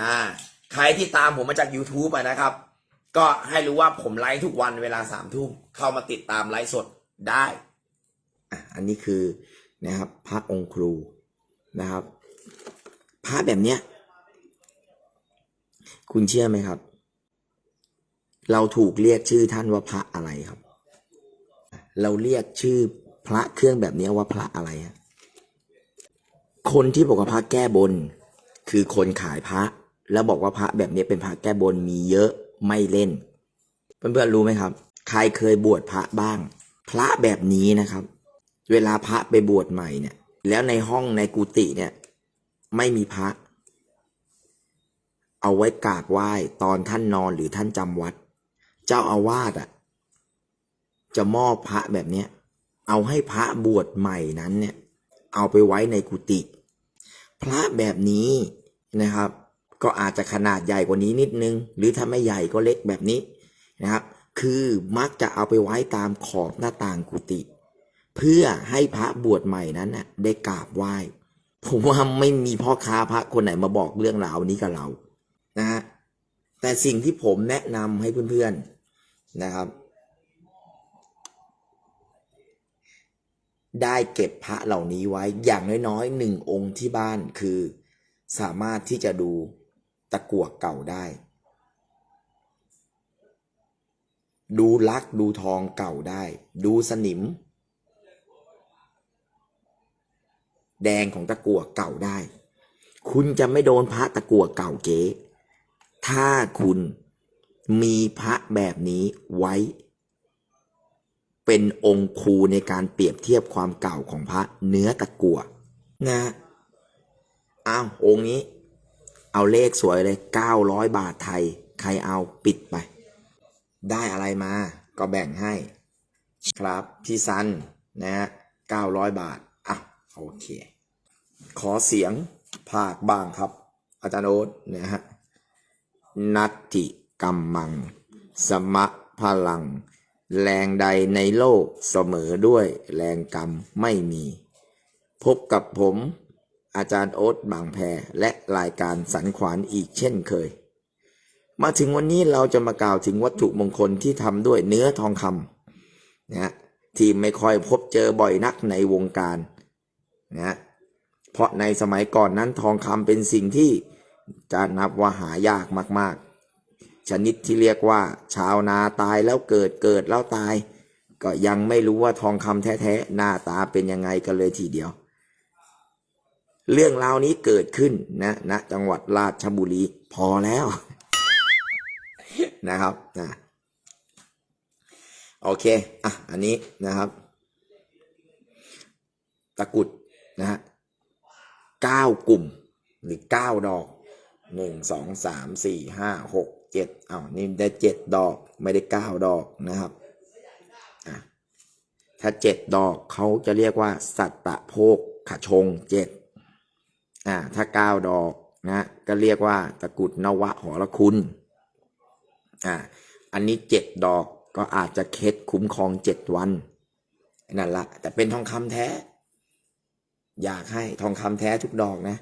อ่าใครที่ตามผมมาจาก YouTube อะนะครับ ก็ให้รู้ว่าผมไลฟ์ทุกวันเวลาสามทุ่มเข้ามาติดตามไลฟ์สดได้อะอันนี้คือนะครับ พระองค์ครูนะครับ พระแบบเนี้ย คุณเชื่อไหมครับ เราถูกเรียกชื่อท่านว่าพระอะไรครับ เราเรียกชื่อพระเครื่องแบบเนี้ยว่าพระอะไรฮะคนที่บอกว่าพระแก้บน คือคนขายพระ แล้วบอกว่าพระแบบนี้เป็นพระแก้บนมีเยอะไม่เล่น เพื่อนๆรู้ไหมครับ ใครเคยบวชพระบ้าง พระแบบนี้นะครับ เวลาพระไปบวชใหม่เนี่ย แล้วในห้องในกุฏิเนี่ย ไม่มีพระ เอาไว้กราบไหว้ตอนท่านนอนหรือท่านจำวัด เจ้าอาวาสอะ จะมอบพระแบบเนี้ยเอาให้พระบวชใหม่นั้นเนี่ย เอาไปไว้ในกุฏิพระแบบนี้นะครับ ก็อาจจะขนาดใหญ่กว่านี้นิดนึง หรือถ้าไม่ใหญ่ก็เล็กแบบนี้นะครับ คือมักจะเอาไปไว้ตามขอบหน้าต่างกุฏิเพื่อให้พระบวชใหม่นั้นน่ะได้กราบไหว้ผมว่าไม่มีพ่อค้าพระคนไหนมาบอกเรื่องราวนี้กับเรานะฮะแต่สิ่งที่ผมแนะนำให้เพื่อนๆนะครับ ได้เก็บพระเหล่านี้ไว้อย่างน้อยๆหนึ่งองค์ที่บ้านคือสามารถที่จะดู ตะกั่วเก่าได้ ดูลักดูทองเก่าได้ ดูสนิม แดงของตะกั่วเก่าได้ คุณจะไม่โดนพระตะกั่วเก่าเก๋ถ้าคุณมีพระแบบนี้ไว้ เป็นองค์ครูในการเปรียบเทียบความเก่าของพระเนื้อตะกั่วนะอ้าวองค์นี้ เอาเลขสวยเลย 900 บาทไทย ใครเอาปิดไป ได้อะไรมาก็แบ่งให้ครับพี่ซันนะฮะ900 บาท อะ โอเค ขอเสียงภาคบ้างครับ อาจารย์โอ๊ตนะฮะนัตติกัมมัง สมะพลัง แรงใดในโลกเสมอด้วยแรงกรรมไม่มี พบกับผม อาจารย์โอ๊ตบางแพรและรายการสันขวานอีกเช่นเคย มาถึงวันนี้เราจะมากล่าวถึงวัตถุมงคลที่ทำด้วยเนื้อทองคำนะฮะที่ไม่ค่อยพบเจอบ่อยนักในวงการนะฮะเพราะในสมัยก่อนนั้นทองคำเป็นสิ่งที่จะนับว่าหายากมาก ๆ ชนิดที่เรียกว่า ชาวนาตายแล้วเกิดเกิดแล้วตาย ก็ยังไม่รู้ว่าทองคำแท้ ๆ หน้าตาเป็นยังไงกันเลยทีเดียว เรื่องราวนี้เกิดขึ้นนะณจังหวัดราชบุรีพอแล้วนะครับนะโอเค อะ อันนี้นะครับ ตะกรุดนะฮะเก้ากลุ่ม หรือเก้าดอกหนึ่งสองสามสี่ห้าหกเจ็ดอ้าวนี่ได้เจ็ดดอก ไม่ได้เก้าดอกนะครับอะถ้าเจ็ดดอกเขาจะเรียกว่า สัตตะโภกขชงเจ็ด อ่าถ้าเก้าดอกนะก็เรียกว่าตะกุดนวะหอละคุณอ่าอันนี้เจ็ดดอกก็อาจจะเคล็ดคุ้มครองเจ็ดวันนั่นละแต่เป็นทองคำแท้ อยากให้ทองคำแท้ทุกดอกนะ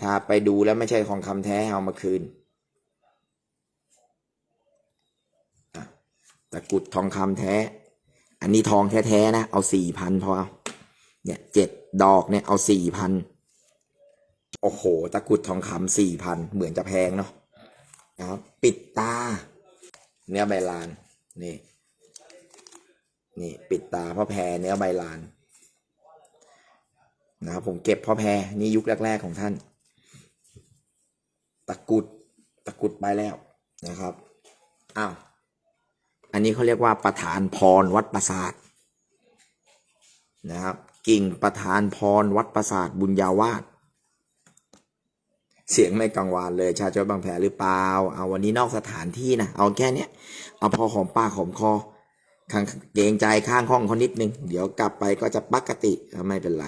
ถ้าไปดูแล้วไม่ใช่ทองคำแท้เอามาคืนตะกุดทองคำแท้ อันนี้ทองแท้ๆนะ เอาสี่พันพอเอาเนี่ยเจ็ดดอกเนี่ยเอาสี่พัน โอ้โห ตะกรุดทองคำสี่พันเหมือนจะแพงเนาะนะครับ ปิดตา เนื้อใบลาน นี่ นี่ปิดตาพ่อแพรเนื้อใบลานนะครับผมเก็บพ่อแพรนี่ยุคแรก ๆ ของท่าน ตะกรุดตะกรุดไปแล้วนะครับอ้าวอันนี้เขาเรียกว่าประธานพรวัดประสาทนะครับ กิ่งประธานพรวัดประสาทบุญญาวาส เสียงไม่กังวานเลย ชาติบางแผลหรือเปล่า เอาวันนี้นอกสถานที่นะ เอาแค่เนี้ย เอาพอหอมปากหอมคอข้างเกรงใจข้างห้องเขานิดนึง เดี๋ยวกลับไปก็จะปกติไม่เป็นไร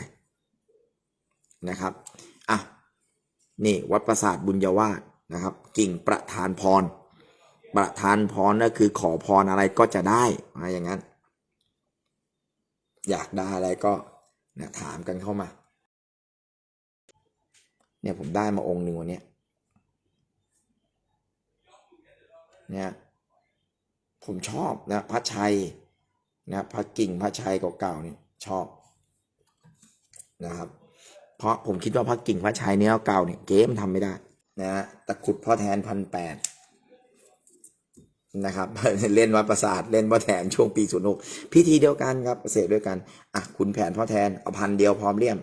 นะครับ อะ นี่วัดประสาทบุญญาวาสนะครับ กิ่งประธานพร ประธานพรก็คือขอพรอะไรก็จะได้มาอย่างนั้น อยากได้อะไรก็นี่ยถามกันเข้ามา เนี่ยผมได้มาองค์หนึ่งวันนี้ยนะผมชอบนะพระชัยนะพระกิ่งพระชัยเก่าๆเนี่ยชอบนะครับ เพราะผมคิดว่าพระกิ่งพระชัยเนี้ยเก่าเนี่ยเกมนทำไม่ได้นะตะกรุดพ่อแทนพันแปดนะครับเล่นวัดประสาทเล่นพ่อแทนช่วงปีศูนย์หกพิธีเดียวกันครับเสกด้วยกันอะคุณแผนพ่อแทนเอาพันเดียวพร้อมเลี่ยม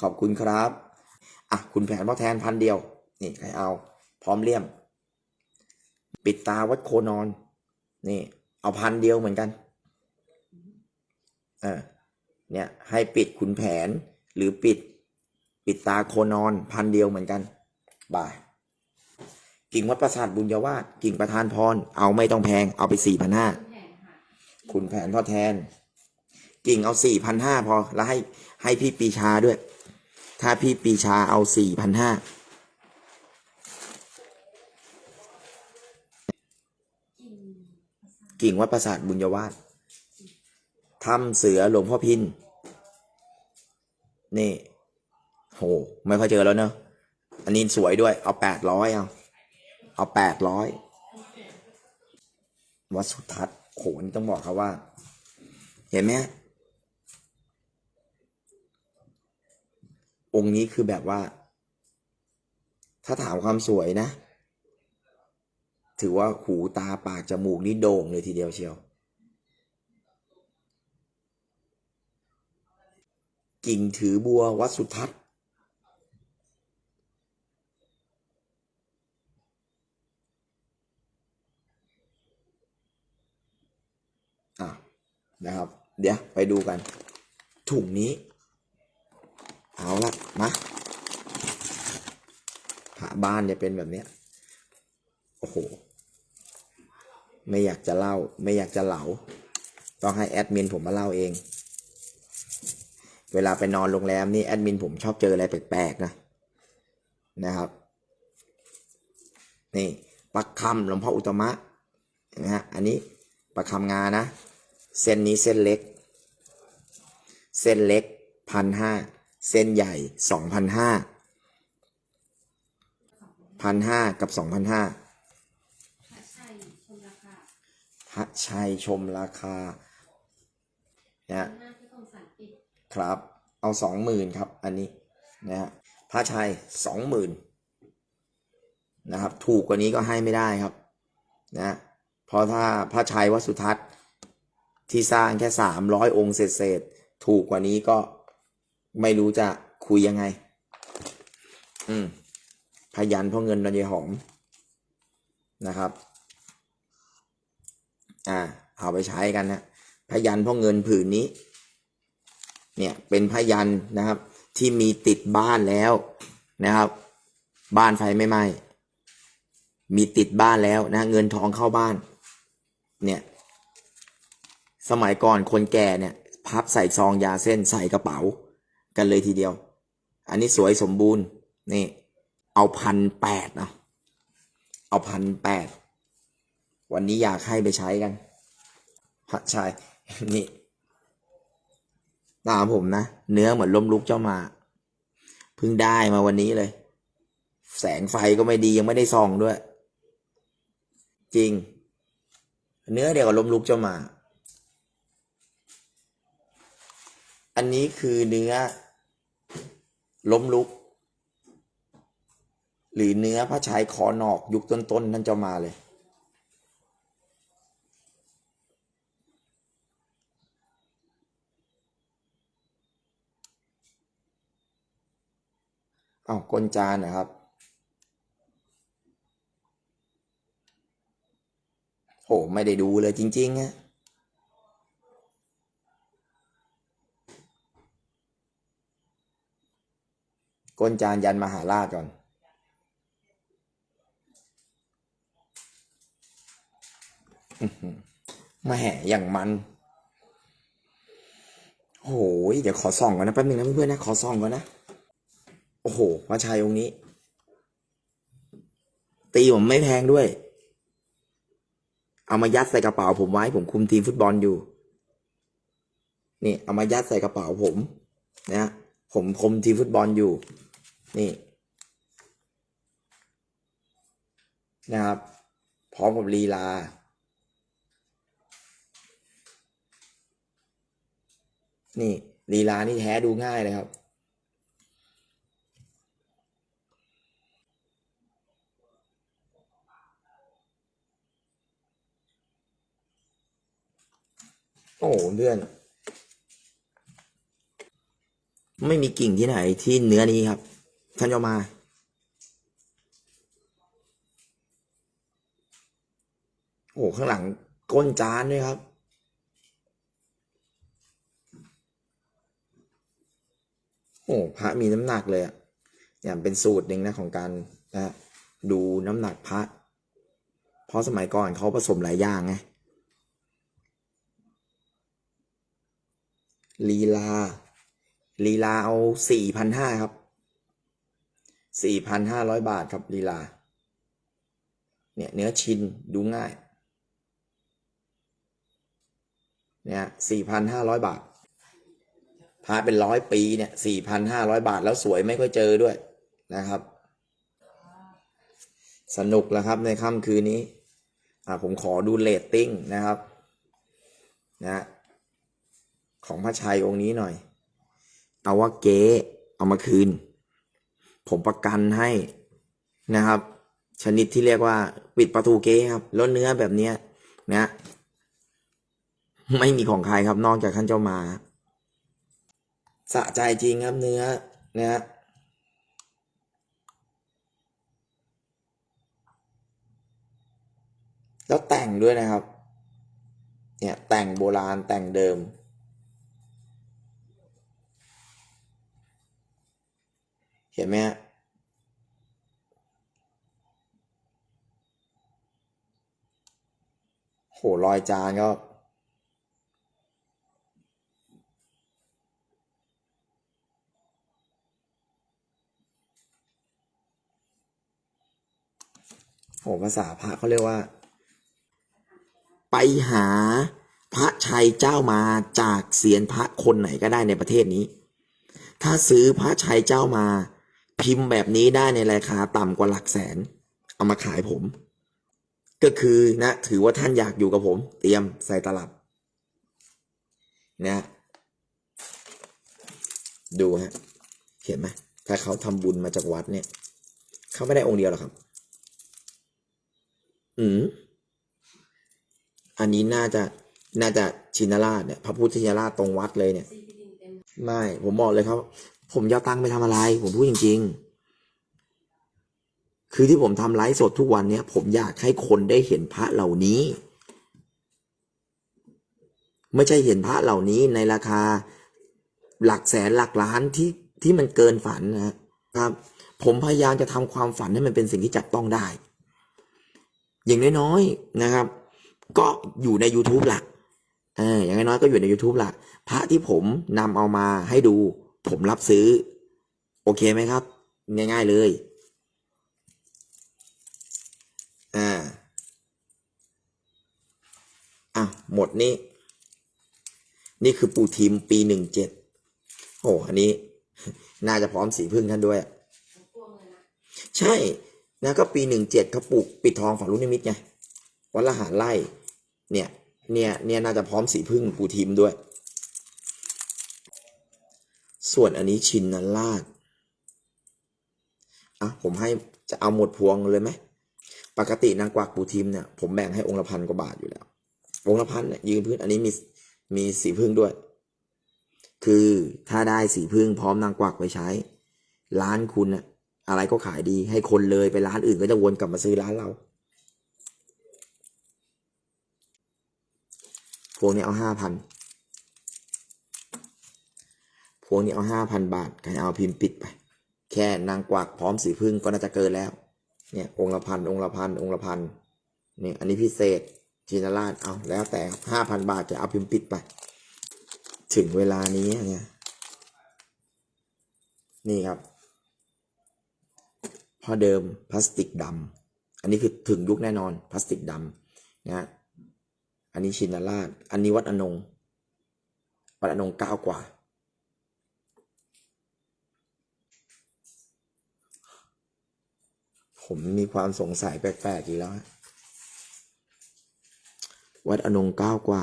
ขอบคุณครับ อะคุณแผนพ่อแทนพันเดียว นี่ใครเอา พร้อมเลี่ยม ปิดตาวัดโคนอน นี่ เอาพันเดียวเหมือนกันเออเนี่ย ให้ปิดขุนแผนหรือปิด ปิดตาโคนอน พันเดียวเหมือนกัน บ่ายกิ่งวัดประสาทบุญญาวาสกิ่งประธานพร เอาไม่ต้องแพง เอาไปสี่พันห้าคุณแผนพ่อแทน กิ่งเอาสี่พันห้าพอ แล้วให้ให้พี่ปีชาด้วย ถ้าพี่ปีชาเอาสี่พันห้ากิ่งวัดประสาทบุญญาวาสถ้ำเสือหลวงพ่อพิน นี่ โห ไม่ค่อยเจอแล้วเนอะ อันนี้สวยด้วย เอาแปดร้อยเอา เอาแปดร้อย วัดสุทัศน์โหนนี้ต้องบอกครับว่า เห็นไหมฮะ องค์นี้คือแบบว่า ถ้าถามความสวยนะ ถือว่าหูตาปากจมูกนี่โด่งเลยทีเดียวเชียว กิ่งถือบัววัดสุทัศน์อะนะครับ เดี๋ยวไปดูกัน ถุงนี้ เอาละมาผาบ้านจะเป็นแบบเนี้ยโอ้โห ไม่อยากจะเล่า ไม่อยากจะเหลา ต้องให้แอดมินผมมาเล่าเอง เวลาไปนอนโรงแรมนี่แอดมินผมชอบเจออะไรแปลกๆนะนะครับ นี่ปักคำหลวงพ่ออุตมะนะฮะอันนี้ปักคำงานะ เส้นนี้เส้นเล็ก เส้นเล็กพันห้า เส้นใหญ่สองพันห้าพันห้ากับสองพันห้าพระชัยชมราคาพระชัยชมราคานะฮะหน้าที่กรมสรรปิดครับ เอาสองหมื่นครับ อันนี้นะฮะพระชัยสองหมื่นนะครับ ถูกกว่านี้ก็ให้ไม่ได้ครับนะเพราะถ้าพระชัยวัสุทัศน์ที่สร้างแค่สามร้อยองค์เศษๆถูกกว่านี้ก็ ไม่รู้จะคุยยังไง อืม พยันพ่อเงินนนยหอมนะครับ อ่า เอาไปใช้กันนะพยันพ่อเงินผืนนี้ เนี่ยเป็นพยันนะครับ ที่มีติดบ้านแล้วนะครับ บ้านไฟไม่ไหม้มีติดบ้านแล้วนะ เงินทองเข้าบ้าน เนี่ย สมัยก่อนคนแก่เนี่ย พับใส่ซองยาเส้นใส่กระเป๋า กันเลยทีเดียว อันนี้สวยสมบูรณ์นี่ เอาพันแปดนะเอาพันแปดวันนี้อยากให้ไปใช้กันพระชายนี่ตามผมนะ เนื้อเหมือนล้มลุกเจ้ามาเพิ่งได้มาวันนี้เลย แสงไฟก็ไม่ดียังไม่ได้ส่องด้วย จริง เนื้อเดียวกับล้มลุกเจ้ามา อันนี้คือเนื้อ ล้มลุก หรือเนื้อพระชายคอนอกยุคต้นๆนนั่นจ้ามาเลย เอาก้นจานนะครับโหไม่ได้ดูเลยจริงๆฮะ ก้นจานยันมหาราชก่อนอื้อหือแม่อย่างมันโหยเดี๋ยวขอส่องก่อนนะแป๊บนึงนะเพื่อนๆนะ ขอส่องก่อนนะ โอ้โหพระชัยองค์นี้ ตีผมไม่แพงด้วย เอามายัดใส่กระเป๋าผมไว้ ผมคุมทีมฟุตบอลอยู่ นี่ เอามายัดใส่กระเป๋าผม นะ ผมคมทีฟุตบอลอยู่ นี่ นะครับ พร้อมกับลีลา นี่ลีลานี่แท้ดูง่ายเลยครับ โอ้เพื่อน ไม่มีกิ่งที่ไหนที่เนื้อนี้ครับ ท่านเจ้ามาโอ้ข้างหลังก้นจานด้วยครับ โอ้พระมีน้ำหนักเลยอะอย่างเป็นสูตรหนึ่งนะของการนะดูน้ำหนักพระ เพราะสมัยก่อนเขาผสมหลายอย่างไงลีลา ลีลาเอาสี่พันห้าครับสี่พันห้าร้อยบาทครับลีลา เนี่ยเนื้อชินดูง่าย เนี่ยสี่พันห้าร้อยบาทพาเป็นร้อยปีเนี่ยสี่พันห้าร้อยบาทแล้วสวยไม่ค่อยเจอด้วยนะครับ สนุกแล้วครับในค่ำคืนนี้ อ่าผมขอดูเรตติ้งนะครับ นะ ของพระชัยองค์นี้หน่อย เอาว่าเก๊เอามาคืน ผมประกันให้นะครับ ชนิดที่เรียกว่า ปิดประตูเก๊ครับแล้วเนื้อแบบเนี้ยนะไม่มีของใครครับนอกจากท่านเจ้ามาสะใจจริงครับเนื้อนะฮะแล้วแต่งด้วยนะครับ เนี่ยแต่งโบราณแต่งเดิม เห็นไหมฮะโหรอยจานก็โหภาษาพระเขาเรียกว่า ไปหาพระชัยเจ้ามาจากเสียนพระคนไหนก็ได้ในประเทศนี้ ถ้าซื้อพระชัยเจ้ามา พิมพ์แบบนี้ได้ในราคาต่ำกว่าหลักแสน เอามาขายผม ก็คือนะ ถือว่าท่านอยากอยู่กับผม เตรียมใส่ตลับ นะ ดูฮะ เห็นไหมถ้าเขาทำบุญมาจากวัดเนี่ย เขาไม่ได้องค์เดียวหรอกครับ อืมอันนี้น่าจะน่าจะชินราชเนี่ยพระพุทธชินราชตรงวัดเลยเนี่ยไม่ผมบอกเลยครับ ผมจะเอาตังค์ไปทำอะไร ผมพูดจริง ๆ คือที่ผมทำไลฟ์สดทุกวันเนี้ยผมอยากให้คนได้เห็นพระเหล่านี้ ไม่ใช่เห็นพระเหล่านี้ในราคาหลักแสนหลักล้านที่ที่มันเกินฝันนะครับ ผมพยายามจะทำความฝันให้มันเป็นสิ่งที่จับต้องได้ อย่างน้อยๆนะครับ ก็อยู่ใน YouTube หลักเอออย่างน้อยก็อยู่ใน YouTube หลัก พระที่ผมนำเอามาให้ดู ผมรับซื้อ โอเคไหมครับ ง่าย ๆเลย อ่าอะหมดนี่นี่คือปูทีมปีหนึ่งเจ็ดโอ้อันนี้ น่าจะพร้อมสีพึ่งท่านด้วยทั้งพวงเลยนะใช่นะก็ปีหนึ่งเจ็ดเขาปลูกปิดทองฝั่งลูกนิมิตไงวัดละหารไล่เนี่ย เนี่ยเนี่ยน่าจะพร้อมสีพึ่งปูทีมด้วย ส่วนอันนี้ชินนราชอะผมให้จะเอาหมดพวงเลยไหมปกตินางกวักปูทีมเนี่ยผมแบ่งให้องค์ละพันกว่าบาทอยู่แล้วองค์ละพันเนี่ยยืนพื้นอันนี้มีมีสีพึ่งด้วย คือถ้าได้สีพึ่งพร้อมนางกวักไปใช้ ร้านคุณน่ะอะไรก็ขายดี ให้คนเลยไปร้านอื่นก็จะวนกลับมาซื้อร้านเราพวกนี้เอาห้าพัน พ วกนี้เอาห้าพันบาทใครเอาพิมพ์ปิดไป แค่นางกวักพร้อมสีพึ่งก็น่าจะเกินแล้ว เนี่ยองละพันองละพันองละพันเนี่ยอันนี้พิเศษจินราชเอาแล้วแต่ห้าพันบาทจะเอาพิมพ์ปิดไป ถึงเวลานี้เนี่ยนี่ครับพอเดิมพลาสติกดำอันนี้คือถึงยุคแน่นอนพลาสติกดำนะฮะอันนี้ชินราช อันนี้วัดอนงวัดอนงเก้ากว่า ผมมีความสงสัยแปลกๆอีกแล้ววัดอนงเก้ากว่า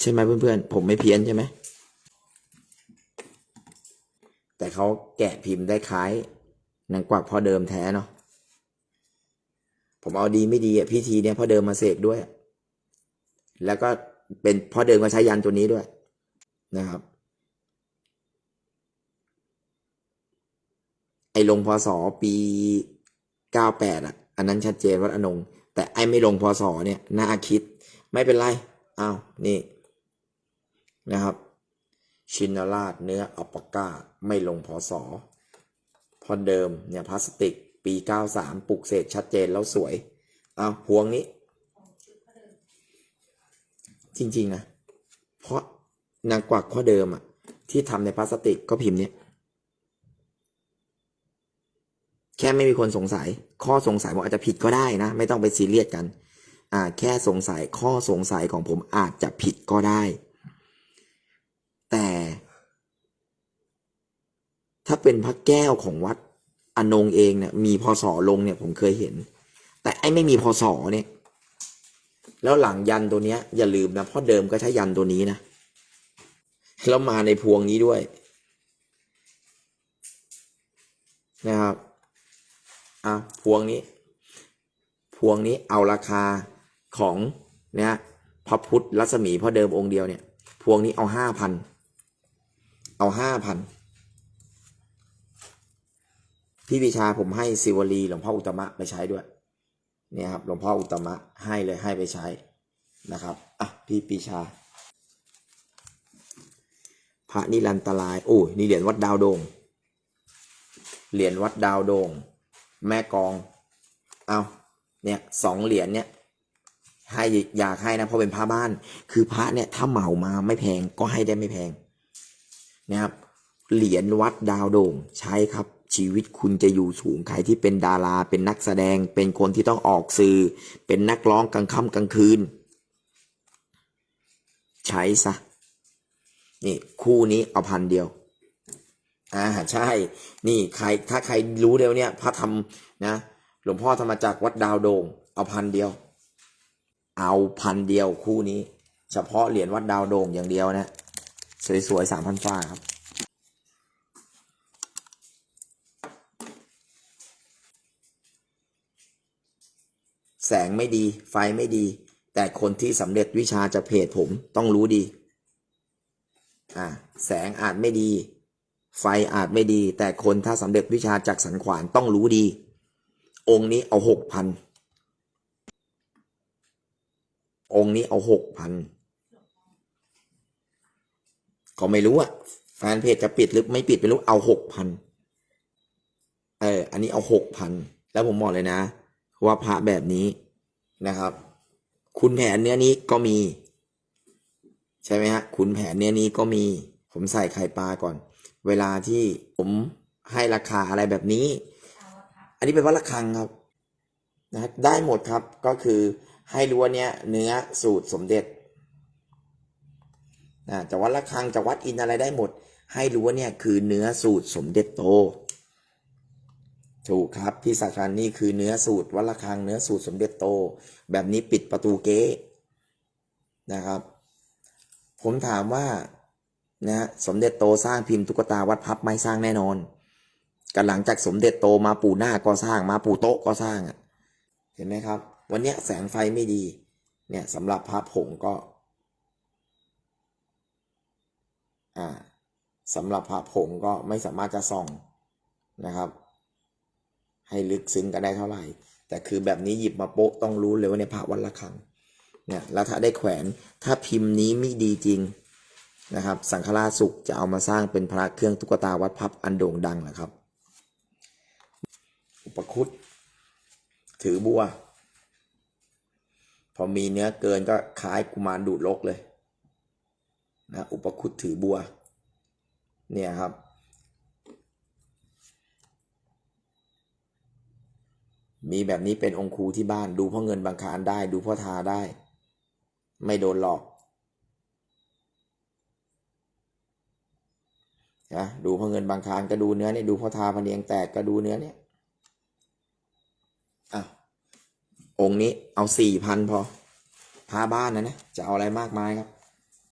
ใช่ไหมเพื่อนๆ ผมไม่เพี้ยนใช่ไหม แต่เขาแกะพิมพ์ได้คล้ายนางกวักพ่อเดิมแท้เนาะผมเอาดีไม่ดีอะพิธีเนี่ยพ่อเดิมมาเสกด้วย แล้วก็เป็นพ่อเดิมก็ใช้ยันตัวนี้ด้วยนะครับ ไอ้ลงพศปีเก้าแปดอะ อันนั้นชัดเจนวัดอนงแต่ไอ้ไม่ลงพศเนี่ยน่าคิด ไม่เป็นไรอ้าวนี่นะครับ ชินราชเนื้ออัปปก้าไม่ลงพศพอเดิมเนี่ยพลาสติก ปีเก้าสามปลุกเสกชัดเจนแล้วสวยเอาพวงนี้ จริง ๆ นะ เพราะนางกวักข้อเดิมอะที่ทำในพลาสติกก็พิมพ์เนี้ย แค่ไม่มีคนสงสัย ข้อสงสัยผมอาจจะผิดก็ได้นะ ไม่ต้องไปซีเรียสกัน อ่า แค่สงสัยข้อสงสัยของผมอาจจะผิดก็ได้ แต่ ถ้าเป็นพระแก้วของวัดอนงเองเนี่ยมีพศลงเนี่ยผมเคยเห็น แต่ไอ้ไม่มีพศเนี่ย แล้วหลังยันตัวเนี้ย อย่าลืมนะเพราะเดิมก็ใช้ยันตัวนี้นะแล้วมาในพวงนี้ด้วยนะครับ อะพวงนี้ พวงนี้เอาราคาของเนี่ยพระพุทธรัศมีพ่อเดิมองค์เดียวเนี่ย พวงนี้เอาห้าพันเอาห้าพันพี่วิชาผมให้สิวลีหลวงพ่ออุตมะไปใช้ด้วยเนี่ยครับหลวงพ่ออุตมะให้เลยให้ไปใช้นะครับอะพี่ปีชา พระนิรันตรายโอ้ยนี่เหรียญวัดดาวโดงเหรียญวัดดาวโดง แม่กอง เอาเนี่ยสองเหรียญเนี่ยให้อยากให้นะเพราะเป็นพระบ้าน คือพระเนี่ยถ้าเหมามาไม่แพงก็ให้ได้ไม่แพงนะครับเหรียญวัดดาวโด่งใช้ครับ ชีวิตคุณจะอยู่สูงใครที่เป็นดารา เป็นนักแสดง เป็นคนที่ต้องออกสื่อ เป็นนักร้องกลางค่ำกลางคืน ใช้ซะนี่คู่นี้เอาพันเดียว อ่าใช่ นี่ใครถ้าใครรู้เร็วเนี่ยพระทำนะหลวงพ่อธรรมจักรวัดดาวโดงเอาพันเดียว เอาพันเดียวคู่นี้ เฉพาะเหรียญวัดดาวโดงอย่างเดียวนะสวยๆสามพันฟ้าครับแสงไม่ดีไฟไม่ดี แต่คนที่สำเร็จวิชาจากเพจผมต้องรู้ดี อ่า แสงอาจไม่ดี ไฟอาจไม่ดี แต่คนถ้าสำเร็จวิชาจากสันขวานต้องรู้ดี องค์นี้เอาหกพันองค์นี้เอาหกพันก็ไม่รู้อะแฟนเพจจะปิดหรือไม่ปิดไม่รู้เอาหกพันเอออันนี้เอาหกพันแล้วผมบอกเลยนะ ว่าพระแบบนี้นะครับ คุณแผนเนื้อนี้ก็มี ใช่ไหมฮะคุณแผนเนื้อนี้ก็มี ผมใส่ไข่ปลาก่อน เวลาที่ผมให้ราคาอะไรแบบนี้ อันนี้เป็นวัดระฆังครับนะครับได้หมดครับก็คือให้รู้ว่าเนี้ยเนื้อสูตรสมเด็จนะจะวัดระฆังจะวัดอินอะไรได้หมด ให้รู้ว่าเนี่ยคือเนื้อสูตรสมเด็จโต ถูกครับพี่สักชันนี่คือเนื้อสูตรวัดระฆังเนื้อสูตรสมเด็จโต แบบนี้ปิดประตูเก๊นะครับ ผมถามว่า นะสมเด็จโตสร้างพิมพ์ตุ๊กตาวัดพับไม่สร้างแน่นอนกันหลังจากสมเด็จโตมาปู่หน้าก็สร้างมาปู่โต๊ะก็สร้างอะเห็นไหมครับ วันนี้แสงไฟไม่ดี เนี่ยสำหรับพระผงก็ อ่าสำหรับพระผงก็ไม่สามารถจะส่องนะครับ ให้ลึกซึ้งกันได้เท่าไหร่ แต่คือแบบนี้หยิบมาโป๊ะต้องรู้เลยว่าในยพระวันละครังเนี่ยแล้วถ้าได้แขวนถ้าพิมพ์นี้ไม่ดีจริง นะครับ สังฆราชสุขจะเอามาสร้างเป็นพระเครื่องตุ๊กตาวัดพับอันโด่งดังแหละครับ อุปคุตถือบัว พอมีเนื้อเกินก็คล้ายกุมารดูดลกเลยนะอุปคุตถือบัว เนี่ยครับมีแบบนี้เป็นองค์ครูที่บ้านดูพ่อเงินบางคารได้ ดูพ่อทาได้ ไม่โดนหลอก นะดูพอเงินบางคารก็ดูเนื้อเนี่ยดูพอทาพเนียงแตกก็ดูเนื้อเนี่ยอะองค์นี้เอาสี่พันพอพาบ้านนะนะจะเอาอะไรมากมายครับ